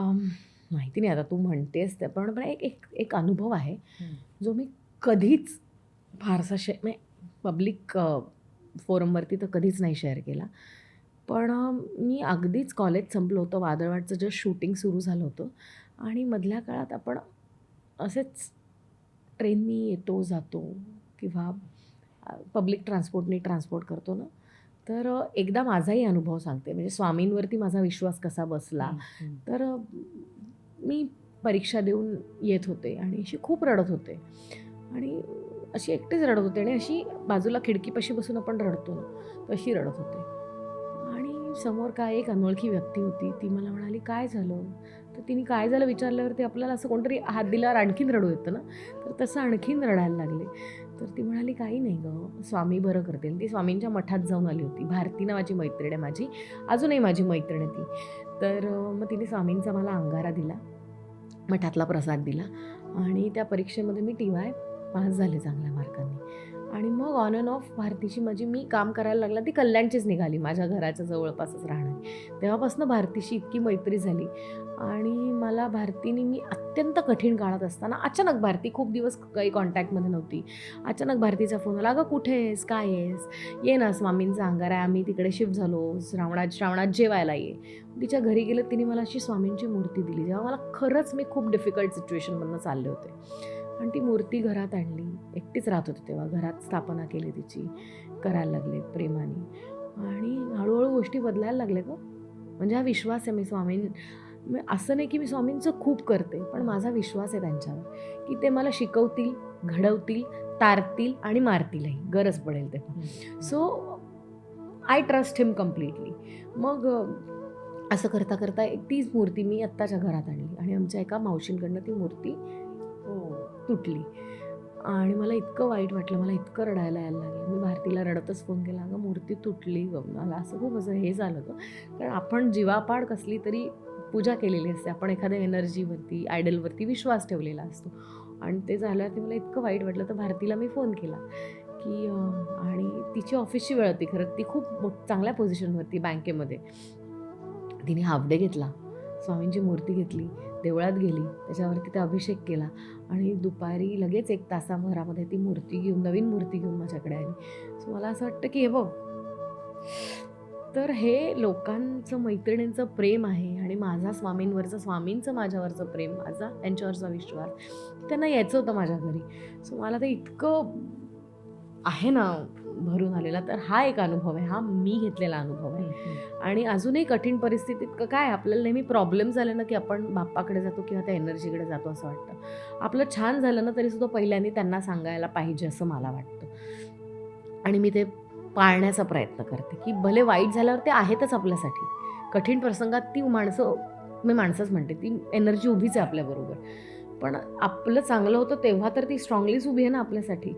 माहिती नाही आता तू म्हणतेस ते पण पण एक एक एक अनुभव आहे जो मी कधीच फारसा शे म्हणजे पब्लिक फोरमवरती तर कधीच नाही शेअर केला. पण मी अगदीच कॉलेज संपलं होतं वादळवाटचं जस्ट शूटिंग सुरू झालं होतं आणि मधल्या काळात आपण असेच ट्रेननी येतो जातो किंवा पब्लिक ट्रान्सपोर्टनी ट्रान्सपोर्ट करतो ना तर एकदा माझाही अनुभव सांगते. म्हणजे स्वामींवरती माझा विश्वास कसा बसला तर मी परीक्षा देऊन येत होते आणि अशी खूप रडत होते. आणि अशी एकटीच रडत होते आणि अशी बाजूला खिडकीपाशी बसून आपण रडतो ना तशी रडत होते. आणि समोर काय एक अनोळखी व्यक्ती होती ती मला म्हणाली काय झालं? तर तिने काय झालं विचारल्यावरती आपल्याला असं कोणतरी हात दिल्यावर आणखीन रडू येतं ना तर तसं आणखीन रडायला लागले. तर ती म्हणाली काही नाही गं. स्वामी बरं करतील. ती स्वामींच्या मठात जाऊन आली होती. भारती नावाची मैत्रीण आहे माझी. अजूनही माझी मैत्रीण आहे ती. तर मग तिने स्वामींचा मला अंगारा दिला मठातला प्रसाद दिला आणि त्या परीक्षेमध्ये मी टी वाय पास झाले चांगल्या मार्कांनी. आणि मग ऑन अँड ऑफ भारतीची माझी मी काम करायला लागला ती कल्याणचीच निघाली. माझ्या घराच्या जवळपासच राहणार. तेव्हापासून भारतीशी इतकी मैत्री झाली. आणि मला भारतीने मी अत्यंत कठीण काळात असताना अचानक भारती खूप दिवस काही कॉन्टॅक्टमध्ये नव्हती. अचानक भारतीचा फोन आला अगं कुठे आहेस? काय आहेस? ये ना स्वामींचा अंगार आहे आम्ही तिकडे शिफ्ट झालो. श्रावणात श्रावणात जेवायला ये. तिच्या घरी गेलं तिने मला अशी स्वामींची मूर्ती दिली जेव्हा मला खरंच मी खूप डिफिकल्ट सिच्युएशनमधनं चालले होते. आणि ती मूर्ती घरात आणली. एकटीच राहत होते तेव्हा. घरात स्थापना केली तिची. करायला लागले प्रेमाने. आणि हळूहळू गोष्टी बदलायला लागल्या गं. म्हणजे हा विश्वास आहे मी स्वामीं मी असं नाही की मी स्वामींचं खूप करते पण माझा विश्वास आहे त्यांच्यावर. की ते मला शिकवतील घडवतील तारतील आणि मारतीलही. गरज पडेल तेव्हा. So I trust him completely मग असं करता करता एक तीच मूर्ती मी आत्ताच्या घरात आणली. आणि आमच्या एका मावशींकडनं ती मूर्ती तुटली. आणि मला इतकं वाईट वाटलं मला इतकं रडायला यायला लागलं. मी भारतीला रडतच फोन केला अगं मूर्ती तुटली गं मला असं खूप असं हे झालं गं कारण आपण जीवापाड कसली तरी पूजा केलेली असते. आपण एखाद्या एनर्जीवरती आयडलवरती विश्वास ठेवलेला असतो. आणि ते झाल्यावरती मला इतकं वाईट वाटलं तर भारतीला मी फोन केला. की आणि तिची ऑफिसची वेळ होती खरं. ती खूप मो चांगल्या पोझिशनवरती बँकेमध्ये. तिने हाफ डे घेतला. स्वामींची मूर्ती घेतली. देवळात गेली त्याच्यावरती ते अभिषेक केला आणि दुपारी लगेच एक तासाभरामध्ये ती मूर्ती घेऊन नवीन मूर्ती घेऊन माझ्याकडे आली. सो मला असं वाटतं की हे बघ तर हे लोकांचं मैत्रिणींचं प्रेम आहे आणि माझा स्वामींवरचं स्वामींचं माझ्यावरचं प्रेम माझा त्यांच्यावरचा विश्वास त्यांना यायचं होतं माझ्या घरी. सो मला ते इतकं आहे ना भरून आलेला. तर हा एक अनुभव आहे. हा मी घेतलेला अनुभव आहे. आणि अजूनही कठीण परिस्थितीत काय आपल्याला नेहमी प्रॉब्लेम झाले ना की आपण बाप्पाकडे जातो किंवा त्या एनर्जीकडे जातो असं वाटतं. आपलं छान झालं ना तरी सुद्धा पहिल्यांदा त्यांना सांगायला पाहिजे असं मला वाटतं. आणि मी ते पाळण्याचा प्रयत्न करते की भले वाईट झाल्यावर ते आहेतच आपल्यासाठी. कठीण प्रसंगात ती माणसं मी माणसंच म्हणते ती एनर्जी उभीच आहे आपल्याबरोबर पण आपलं चांगलं होतं तेव्हा तर ती स्ट्रॉंगलीच उभी आहे ना आपल्यासाठी.